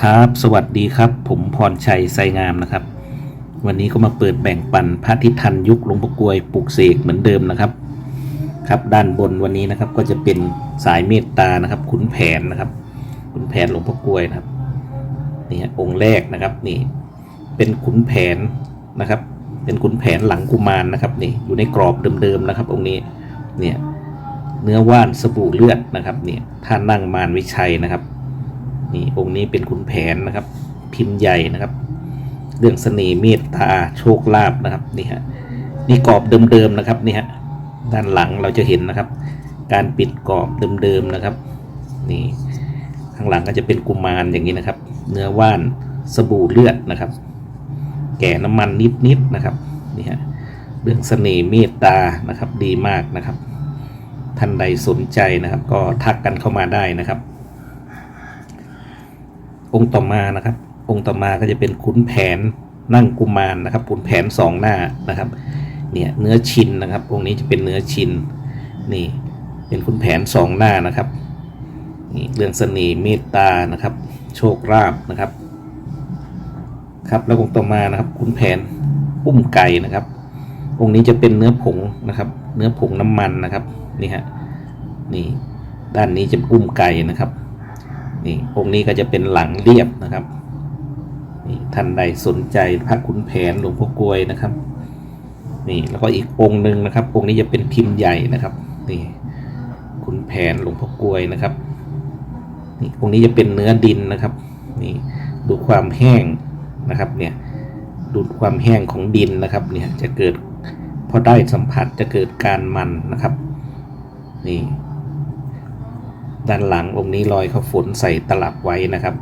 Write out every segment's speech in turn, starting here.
ครับสวัสดีครับ ผมพรชัยไซงามนะครับ วันนี้ก็มาเปิดแบ่งปันพระทิทันยุคหลวงพ่อกวยปลูกเสกเหมือนเดิมนะครับ ครับด้านบนวันนี้นะครับก็จะเป็นสายเมตตานะครับขุนแผนนะครับขุนแผนหลวงพ่อกวยนะครับนี่ฮะองค์แรกนะครับนี่เป็นขุนแผนนะครับ เป็นขุนแผนหลังกุมารนะครับนี่อยู่ในกรอบเดิมๆนะครับ องค์นี้เนี่ยเนื้อว่านสบู่เลือดนะครับเนี่ยท่านั่งมารวิชัยนะครับ นี่องค์นี้เป็นขุนแผนนะครับ พิมพ์ใหญ่นะครับ เรื่องเสน่ห์เมตตาโชคลาภนะครับนี่ฮะนี่กรอบเดิมๆนะครับนี่ฮะด้านหลังเราจะเห็นนะครับ การปิดกรอบเดิมๆนะครับนี่ข้างหลังก็จะเป็นกุมารอย่างนี้นะครับ เนื้อว่านสบู่เลือดนะครับ แก่น้ำมันนิดๆนะครับนี่ฮะเรื่องเสน่ห์เมตตานะครับดีมากนะครับ ท่านใดสนใจนะครับ ก็ทักกันเข้ามาได้นะครับ องค์ต่อมานะครับ องค์ต่อมาก็จะเป็นขุนแผนนั่งกุมารนะครับขุนแผนสองหน้านะครับเนี่ยเนื้อชินนะครับองค์นี้จะเป็นเนื้อชินนี่เป็นขุนแผนสองหน้านะครับนี่เรื่องเสน่ห์เมตตานะครับ โชคลาภนะครับ ครับแล้วองค์ต่อมานะครับขุนแผนอุ้มไก่นะครับ องค์นี้จะเป็นเนื้อผงนะครับ เนื้อผงน้ำมันนะครับนี่ฮะนี่ด้านนี้จะอุ้มไก่นะครับ นี่องค์นี้ก็จะเป็นหลังเรียบนะครับนี่ท่านใดสนใจพระขุนแผนหลวงพ่อกลวยนะครับนี่แล้วก็อีกองค์หนึ่งนะครับ องค์นี้จะเป็นพิมพ์ใหญ่นะครับนี่ขุนแผนหลวงพ่อกลวยนะครับนี่องค์นี้จะเป็นเนื้อดินนะครับนี่ดูความแห้งนะครับเนี่ยดูความแห้งของดินนะครับเนี่ยจะเกิดพอได้สัมผัสจะเกิดการมันนะครับนี่ ด้านหลังองค์นี้รอยเขาฝนใส่ตลับไว้นะครับ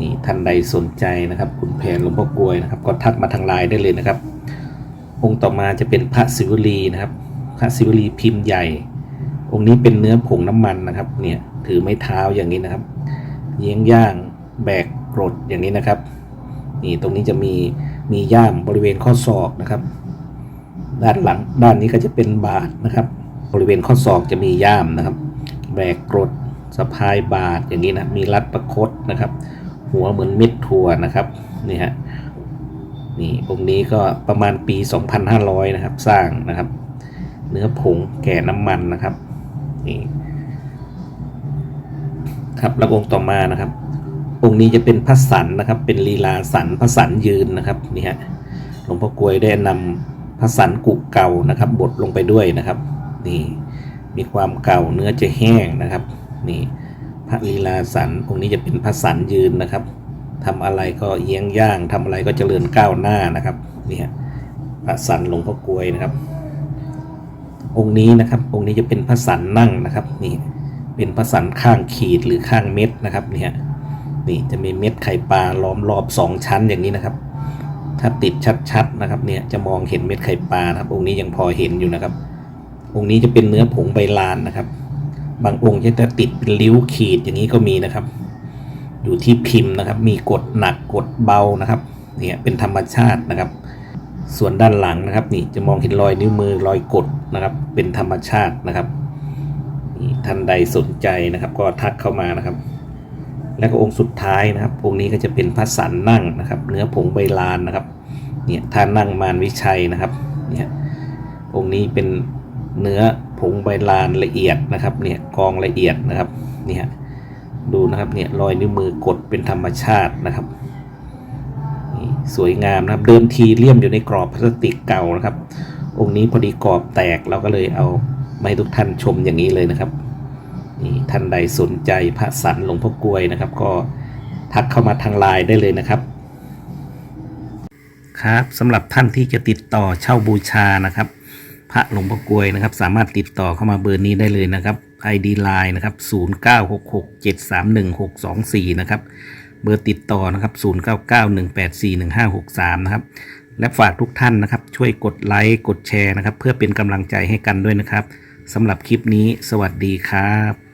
นี่ท่านใดสนใจนะครับคุณแผนหลวงพ่อกลวยนะครับ ก็ทักมาทางไลน์ได้เลยนะครับ องค์ต่อมาจะเป็นพระศิวลีนะครับ พระศิวลีพิมพ์ใหญ่ องค์นี้เป็นเนื้อผงน้ำมันนะครับ เนี่ยถือไม้เท้าอย่างนี้นะครับ เยี้ยงย่างแบกกรดอย่างนี้นะครับ นี่ตรงนี้จะมีมีย่ามบริเวณข้อศอกนะครับ ด้านหลังด้านนี้ก็จะเป็นบาทนะครับ บริเวณข้อศอกจะมีย่ามนะครับ แบกกรดสะพายบาทอย่างนี้นะมีรัดประคตนะครับ หัวเหมือนเม็ดถั่วนะครับนี่ฮะนี่องค์นี้ก็ประมาณปี 2,500 นะครับ สร้างนะครับ เนื้อผงแก่น้ำมันนะครับนี่ครับแล้วองค์ต่อมานะครับ องค์นี้จะเป็นพระสันนะครับ เป็นลีลาสันพระสันยืนนะครับนี่ฮะหลวงพ่อกลวยได้นำพระสันกุเก่านะครับบดลงไปด้วยนะครับ นี่ มีความเก่าเนื้อจะแห้งนะครับ นี่พระลีลาสันองค์นี้จะเป็นพระสันยืนนะครับทำอะไรก็เยี้ยงย่างทำอะไรก็เจริญก้าวหน้านะครับเนี่ยพระสันหลวงพ่อกลวยนะครับ องค์นี้นะครับ องค์นี้จะเป็นพระสันนั่งนะครับนี่เป็นพระสันข้างขีดหรือข้างเม็ดนะครับเนี่ยนี่จะมีเม็ดไข่ปลาล้อมรอบสองชั้นอย่างนี้นะครับ ถ้าติดชัดๆนะครับเนี่ยจะมองเห็นเม็ดไข่ปลานะครับ องค์นี้ยังพอเห็นอยู่นะครับ องค์นี้จะเป็นเนื้อผงใบลานนะครับ บางองค์จะติดเป็นริ้วขีดอย่างนี้ก็มีนะครับ อยู่ที่พิมพ์นะครับ มีกดหนักกดเบานะครับเนี่ยเป็นธรรมชาตินะครับ ส่วนด้านหลังนะครับ นี่จะมองเห็นรอยนิ้วมือรอยกดนะครับ เป็นธรรมชาตินะครับนี่ท่านใดสนใจนะครับ ก็ทักเข้ามานะครับ แล้วก็องค์สุดท้ายนะครับองค์นี้ก็จะเป็นพระสันนั่งนะครับ เนื้อผงใบลานนะครับเนี่ยท่านั่งมารวิชัยนะครับเนี่ยองค์นี้เป็น เนื้อผงใบลานละเอียดนะครับเนี่ยกองละเอียดนะครับเนี่ยดูนะครับเนี่ยรอยนิ้วมือกดเป็นธรรมชาตินะครับนี่สวยงามนะครับเดิมทีเลี่ยมอยู่ในกรอบพลาสติกเก่านะครับ องค์นี้พอดีกรอบแตกเราก็เลยเอามาให้ทุกท่านชมอย่างนี้เลยนะครับนี่ท่านใดสนใจพระสันหลวงพ่อกลวยนะครับ ก็ทักเข้ามาทางไลน์ได้เลยนะครับ ครับสำหรับท่านที่จะติดต่อเช่าบูชานะครับ พระหลวงพ่อกวยนะครับ สามารถติดต่อเข้ามาเบอร์นี้ได้เลยนะครับ ID Line นะครับ 0966731624 นะครับ เบอร์ติดต่อนะครับ 0991841563 นะครับ และฝากทุกท่านนะครับ ช่วยกดไลค์ กดแชร์นะครับ เพื่อเป็นกำลังใจให้กันด้วยนะครับสำหรับคลิปนี้ สวัสดีครับ